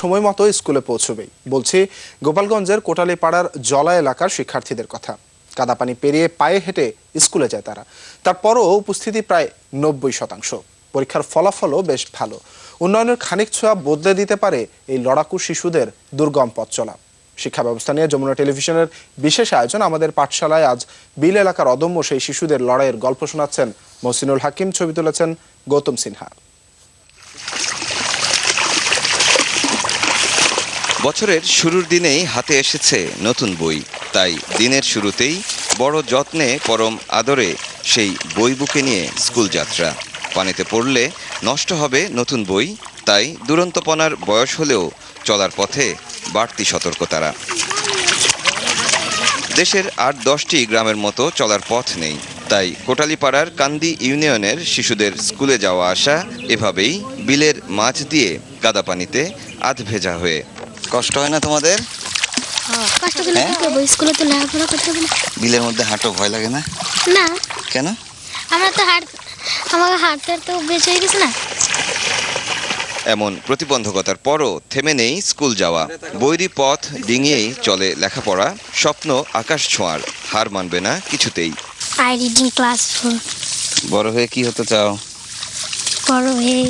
সময় মতো স্কুলে পৌঁছবেই, বলছি গোপালগঞ্জের কোটালীপাড়ার জলা এলাকার শিক্ষার্থীদের কথা। কাদাপানি পেরিয়ে পায়ে হেঁটে স্কুলে যায় তারা। তারপরও উপস্থিতি প্রায় নব্বই শতাংশ। পরীক্ষার ফলাফলও বেশ ভালো। উন্নয়নের খানিক ছোঁয়া বদলে দিতে পারে এই লড়াকু শিশুদের দুর্গম পথ চলা। শিক্ষা ব্যবস্থা নিয়ে যমুনা টেলিভিশনের বিশেষ আয়োজন আমাদের পাঠশালায় আজ বিল এলাকার অদম্য সেই শিশুদের লড়াইয়ের গল্প শোনাচ্ছেন মহসিনুল হাকিম, ছবি তুলেছেন গৌতম সিনহা। বছরের শুরুর দিনেই হাতে এসেছে নতুন বই। তাই দিনের শুরুতেই বড় যত্নে, পরম আদরে সেই বই বুকে নিয়ে স্কুল যাত্রা। পানিতে পড়লে নষ্ট হবে নতুন বই, তাই দুরন্তপনার বয়স হলেও চলার পথে বাড়তি সতর্কতারা দেশের আট দশটি গ্রামের মতো চলার পথ নেই। তাই কোটালিপাড়ার কান্দি ইউনিয়নের শিশুদের স্কুলে যাওয়া আসা এভাবেই বিলের মাছ দিয়ে কাদা পানিতে আধ ভেজা হয়ে কষ্ট হয় না তোমাদের? কষ্ট করলে কি করব স্কুলে তো লেখাপড়া করতে হবে বিলের মধ্যে হাঁটো ভয় লাগে না? না। কেন? আমরা তো হাট আমার হাঁটতে তো বেশ হয়ে গেছে না। এমন প্রতিবন্ধকতার পরও থেমে নেই স্কুল যাওয়া। বৈরী পথ ডিঙিয়েই চলে লেখাপড়া স্বপ্ন আকাশ ছোঁয়ার হার মানবে না কিছুতেই। I reading class four. বড় হয়ে কি হতে চাও? বড় হয়ে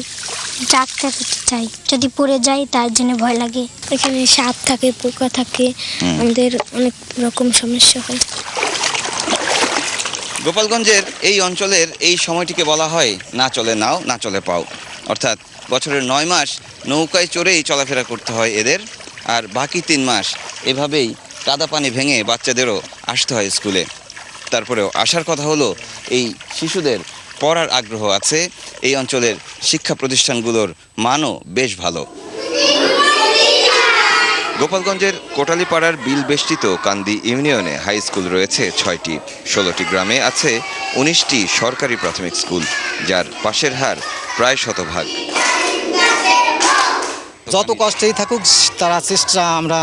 ডাক্তার হতে চাই। যদি পড়ে যাই তার জন্য ভয় লাগে। এখানে সাপ থাকে পোকা থাকে আমাদের অনেক রকম সমস্যা হয়। গোপালগঞ্জের এই অঞ্চলের এই সময়টিকে বলা হয় না চলে নাও না চলে পাও। অর্থাৎ বছরের নয় মাস নৌকায় চড়েই চলাফেরা করতে হয় এদের আর বাকি তিন মাস এভাবেই কাদা পানি ভেঙে বাচ্চাদেরও আসতে হয় স্কুলে। তারপরেও আসার কথা হলো এই শিশুদের পড়ার আগ্রহ আছে, এই অঞ্চলের শিক্ষা প্রতিষ্ঠানগুলোর মানও বেশ ভালো। গোপালগঞ্জের কোটালীপাড়ার বিল বেষ্টিত কান্দি ইউনিয়নে হাই স্কুল রয়েছে ছয়টি। ষোলোটি গ্রামে আছে উনিশটি সরকারি প্রাথমিক স্কুল, যার পাশের হার প্রায় শতভাগ। যত কষ্টেই থাকুক তারা চেষ্টা আমরা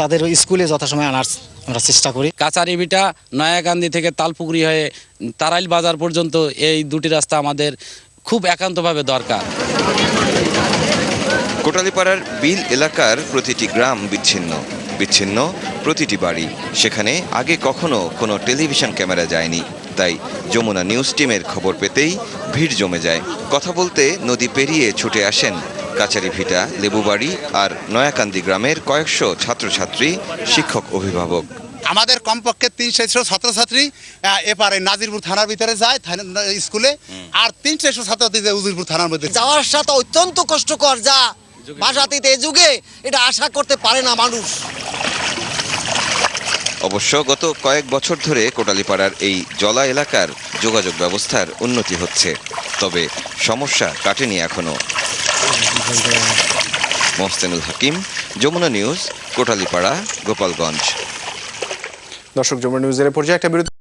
তাদের ওই স্কুলে যথাসময় আনার আমরা চেষ্টা করি। কাচারিভিটা নয়াকান্দি থেকে তালপুকুরি হয়ে তারাইল বাজার পর্যন্ত এই দুটি রাস্তা আমাদের খুব একান্তভাবে দরকার। কোটালিপাড়ার বিল এলাকার প্রতিটি গ্রাম বিচ্ছিন্ন। বিচ্ছিন্ন প্রতিটি বাড়ি। সেখানে আগে কখনো কোনো টেলিভিশন ক্যামেরা যায়নি। তাই যমুনা নিউজ টিমের খবর পেতেই ভিড় জমে যায়। কথা বলতে নদী পেরিয়ে ছুটে আসেন কাচারি ভিটা লেবুবাড়ি আর নয়াকান্দি গ্রামের কয়েকশো ছাত্রছাত্রী শিক্ষক অভিভাবক। আমাদের কমপক্ষে তিন চারশো ছাত্রছাত্রী আহ, এপারে নাজিরপুর থানার ভিতরে যায় স্কুলে আর তিন চারশো ছাত্রছাত্রী যায় উজিরপুর থানার মধ্যে যাওয়ার সাথে অত্যন্ত কষ্টকর যা ভাষাতীত এ যুগে এটা আশা করতে পারে না মানুষ। অবশ্য গত কয়েক বছর ধরে কোটালীপাড়ার এই জলা এলাকার যোগাযোগ ব্যবস্থার উন্নতি হচ্ছে তবে সমস্যা কাটেনি এখনও। মোহসেনুল হাকিম যমুনা নিউজ কোটালীপাড়া গোপালগঞ্জ। দর্শক যমুনা নিউজের পর্যায়ে একটা বিরতি।